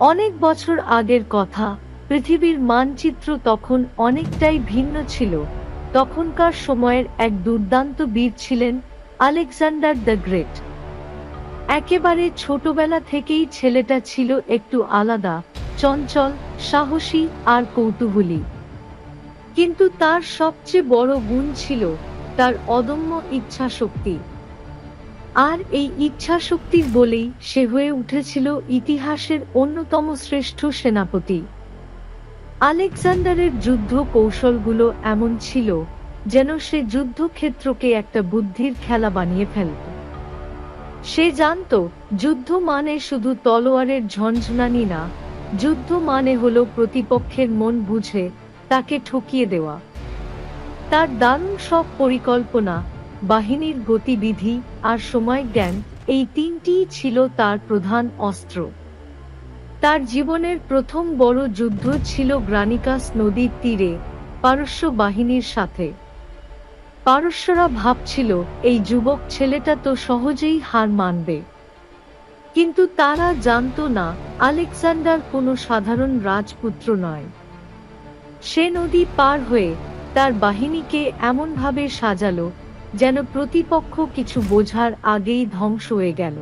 অনেক বছর আগের কথা, পৃথিবীর মানচিত্র তখন অনেকটাই ভিন্ন ছিল। তখনকার সময়ের এক দুর্দান্ত বীর ছিলেন আলেকজান্ডার দ্য গ্রেট। একেবারে ছোটবেলা থেকেই ছেলেটা ছিল একটু আলাদা, চঞ্চল, সাহসী আর কৌতূহলী। কিন্তু তার সবচেয়ে বড় গুণ ছিল তার অদম্য ইচ্ছা শক্তি আর এই ইচ্ছা শক্তির বলেই সে হয়ে উঠেছিল ইতিহাসের অন্যতম শ্রেষ্ঠ সেনাপতি। আলেকজান্ডারের যুদ্ধ কৌশলগুলো এমন ছিল যেন সে যুদ্ধক্ষেত্রকে একটা বুদ্ধির খেলা বানিয়ে ফেলত। সে জানত, যুদ্ধ মানে শুধু তলোয়ারের ঝঞ্ঝনানি না, যুদ্ধ মানে হলো প্রতিপক্ষের মন বুঝে তাকে ঠকিয়ে দেওয়া। তার দারুণ সব পরিকল্পনা বাহিনীর গতিবিধি আর সময় জ্ঞান এই তিনটিই ছিল তার প্রধান অস্ত্র। তার জীবনের প্রথম বড় যুদ্ধ ছিল গ্রানিকাস নদীর তীরে, পারস্য বাহিনীর সাথে। পারস্যরা ভাবছিল, এই যুবক ছেলেটা তো সহজেই হার মানবে। কিন্তু তারা জানতো না, আলেকজান্ডার কোনো সাধারণ রাজপুত্র নয়। সে নদী পার হয়ে তার বাহিনীকে এমনভাবে সাজালো যেন প্রতিপক্ষ কিছু বোঝার আগেই ধ্বংস হয়ে গেল।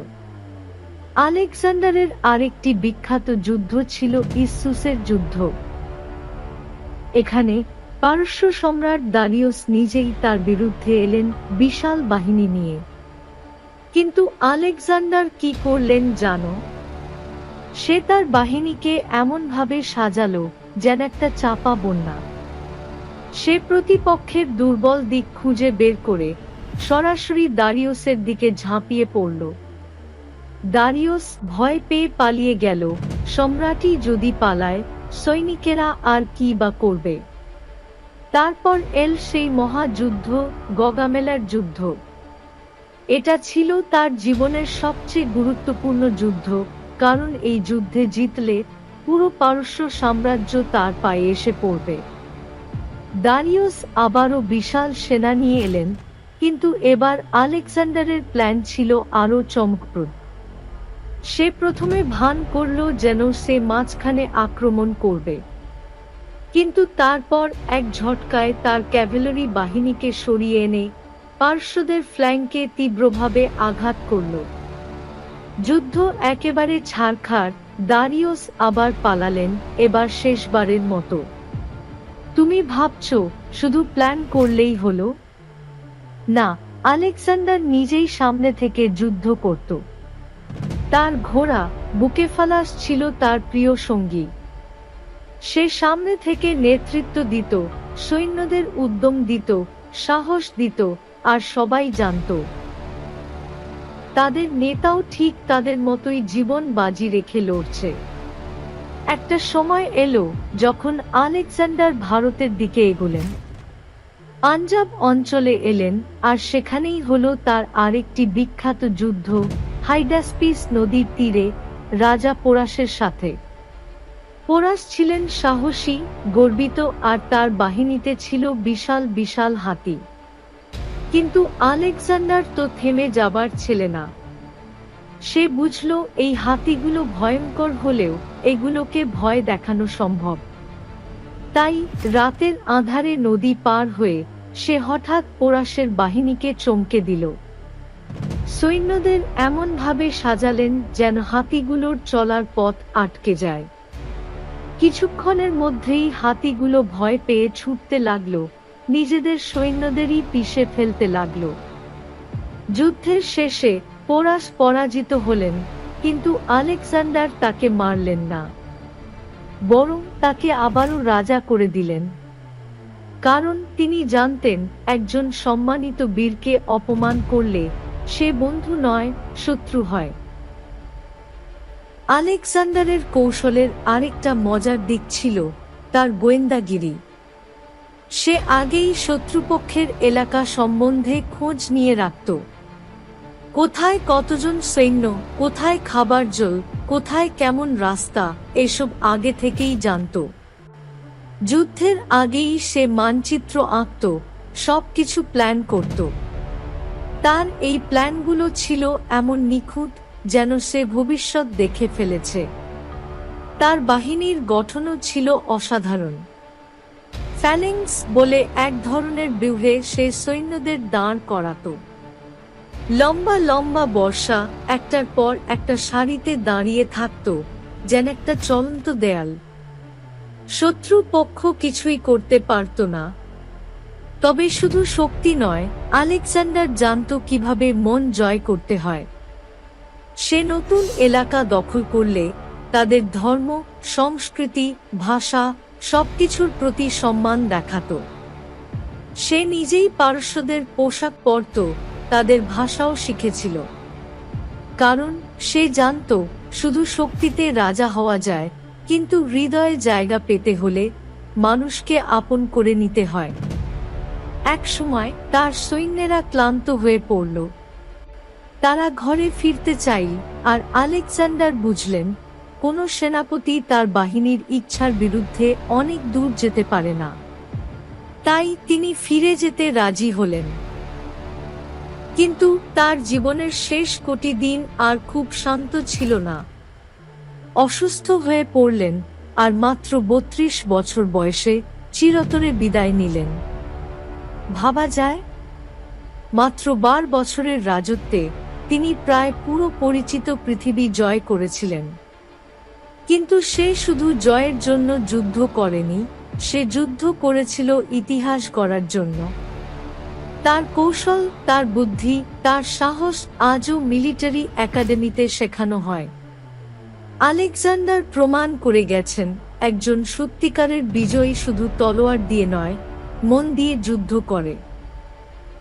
আলেকজান্ডারের আরেকটি বিখ্যাত যুদ্ধ ছিল ইসুসের যুদ্ধ। এখানে পারস্য সম্রাট দারিওস নিজেই তার বিরুদ্ধে এলেন বিশাল বাহিনী নিয়ে। কিন্তু আলেকজান্ডার কি করলেন জানো? সে তার বাহিনীকে এমনভাবে সাজালো যেন একটা চাপা বন্যা। সে প্রতিপক্ষের দুর্বল দিক খুঁজে বের করে সরাসরি দারিওসের দিকে ঝাঁপিয়ে পড়ল। দারিওস ভয় পেয়ে পালিয়ে গেল, সম্রাটই যদি পালায়, সৈনিকেরা আর কি বা করবে? তারপর এল সেই মহাযুদ্ধ, গগামেলার যুদ্ধ। এটা ছিল তার জীবনের সবচেয়ে গুরুত্বপূর্ণ যুদ্ধ, কারণ এই যুদ্ধে জিতলে পুরো পারস্য সাম্রাজ্য তার পায়ে এসে পড়বে। দারিওস আবারও বিশাল সেনা নিয়ে এলেন, কিন্তু এবার আলেকজান্ডারের প্ল্যান ছিল আরও চমকপ্রদ। সে প্রথমে ভান করল যেন সে মাঝখানে আক্রমণ করবে। কিন্তু তারপর এক ঝটকায় তার ক্যাভেলরি বাহিনীকে সরিয়ে এনে পার্শ্বদের ফ্ল্যাঙ্কে তীব্রভাবে আঘাত করল। যুদ্ধ একেবারে ছাড়খাড় দারিওস আবার পালালেন, এবার শেষবারের মতো। তুমি ভাবছ, শুধু প্ল্যান করলেই হলো? না, আলেকজান্ডার নিজেই সামনে থেকে যুদ্ধ করত। তার ঘোড়া বুকেফালাস ছিল তার প্রিয় সঙ্গী। সে সামনে থেকে নেতৃত্ব দিত, সৈন্যদের উদ্যম দিত, সাহস দিত, আর সবাই জানত। তাদের নেতাও ঠিক তাদের মতোই জীবন বাজি রেখে লড়ছে। একটা সময় এলো যখন আলেকজান্ডার ভারতের দিকে এগোলেন। পাঞ্জাব অঞ্চলে এলেন আর সেখানেই হলো তার আরেকটি বিখ্যাত যুদ্ধ, হাইডাসপিস নদীর তীরে রাজা পোরাসের সাথে। পোরাস ছিলেন সাহসী, গর্বিত আর তার বাহিনীতে ছিল বিশাল বিশাল হাতি। কিন্তু আলেকজান্ডার তো থেমে যাবার ছেলে না। সে বুঝল এই হাতিগুলো ভয়ঙ্কর হলেও এগুলোকে ভয় দেখানো সম্ভব। তাই রাতের আধারে নদী পার হয়ে সে হঠাৎ পোরাসের বাহিনীকে চমকে দিল। সৈন্যদের এমনভাবে সাজালেন যেন হাতিগুলোর চলার পথ আটকে যায়। কিছুক্ষণের মধ্যেই হাতিগুলো ভয় পেয়ে ছুটতে লাগল, নিজেদের সৈন্যদেরই পিষে ফেলতে লাগল। যুদ্ধের শেষে পোরাস পরাজিত হলেন, কিন্তু আলেকজান্ডার তাকে মারলেন না। বরং তাকে আবারও রাজা করে দিলেন। কারণ তিনি জানতেন, একজন সম্মানিত বীরকে অপমান করলে সে বন্ধু নয়, শত্রু হয়। আলেকজান্ডারের কৌশলের আরেকটা মজার দিক ছিল তার গোয়েন্দাগিরি। সে আগেই শত্রুপক্ষের এলাকা সম্বন্ধে খোঁজ নিয়ে রাখত। কোথায় কতজন সৈন্য, কোথায় খাবার জল, কোথায় কেমন রাস্তা, এসব আগে থেকেই জানত। যুদ্ধের আগেই সে মানচিত্র আঁকত সব কিছু প্ল্যান করত। তার এই প্ল্যানগুলো ছিল এমন নিখুঁত যেন সে ভবিষ্যৎ দেখে ফেলেছে। তার বাহিনীর গঠনও ছিল অসাধারণ। ফ্যালিংস বলে এক ধরনের ব্যূহে সে সৈন্যদের দাঁড় করাতো। লম্বা লম্বা বর্ষা একটার পর একটা সারিতে দাঁড়িয়ে থাকত, যেন একটা চলন্ত দেয়াল। শত্রু পক্ষ কিছুই করতে পারত না। তবে শুধু শক্তি নয়, আলেকজান্ডার জানত কীভাবে মন জয় করতে হয়। সে নতুন এলাকা দখল করলে তাদের ধর্ম, সংস্কৃতি, ভাষা সবকিছুর প্রতি সম্মান দেখাতো। সে নিজেই পারস্যদের পোশাক পরত তাদের ভাষাও শিখেছিল। কারণ সে জানত শুধু শক্তিতে রাজা হওয়া যায়, কিন্তু হৃদয়ে জায়গা পেতে হলে মানুষকে আপন করে নিতে হয়। এক সময় তার সৈন্যেরা ক্লান্ত হয়ে পড়ল। তারা ঘরে ফিরতে চাইল, আর আলেকজান্ডার বুঝলেন, কোনো সেনাপতি তার বাহিনীর ইচ্ছার বিরুদ্ধে অনেক দূর যেতে পারে না। তাই তিনি ফিরে যেতে রাজি হলেন। কিন্তু তার জীবনের শেষ কোটি দিন আর খুব শান্ত ছিল না। অসুস্থ হয়ে পড়লেন আর মাত্র বত্রিশ বছর বয়সে চিরতরে বিদায় নিলেন। ভাবা যায়, মাত্র বার বছরের রাজত্বে তিনি প্রায় পুরো পরিচিত পৃথিবী জয় করেছিলেন। কিন্তু সে শুধু জয়ের জন্য যুদ্ধ করেনি, সে যুদ্ধ করেছিল ইতিহাস গড়ার জন্য। তার কৌশল, তার বুদ্ধি, তার সাহস আজও মিলিটারি একাডেমিতে শেখানো হয়। আলেকজান্ডার প্রমাণ করে গেছেন, একজন সত্যিকারের বিজয়ী শুধু তলোয়ার দিয়ে নয়, মন দিয়ে যুদ্ধ করে।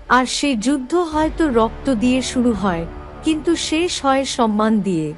আর সেই যুদ্ধ হয়তো রক্ত দিয়ে শুরু হয়, কিন্তু শেষ হয় সম্মান দিয়ে।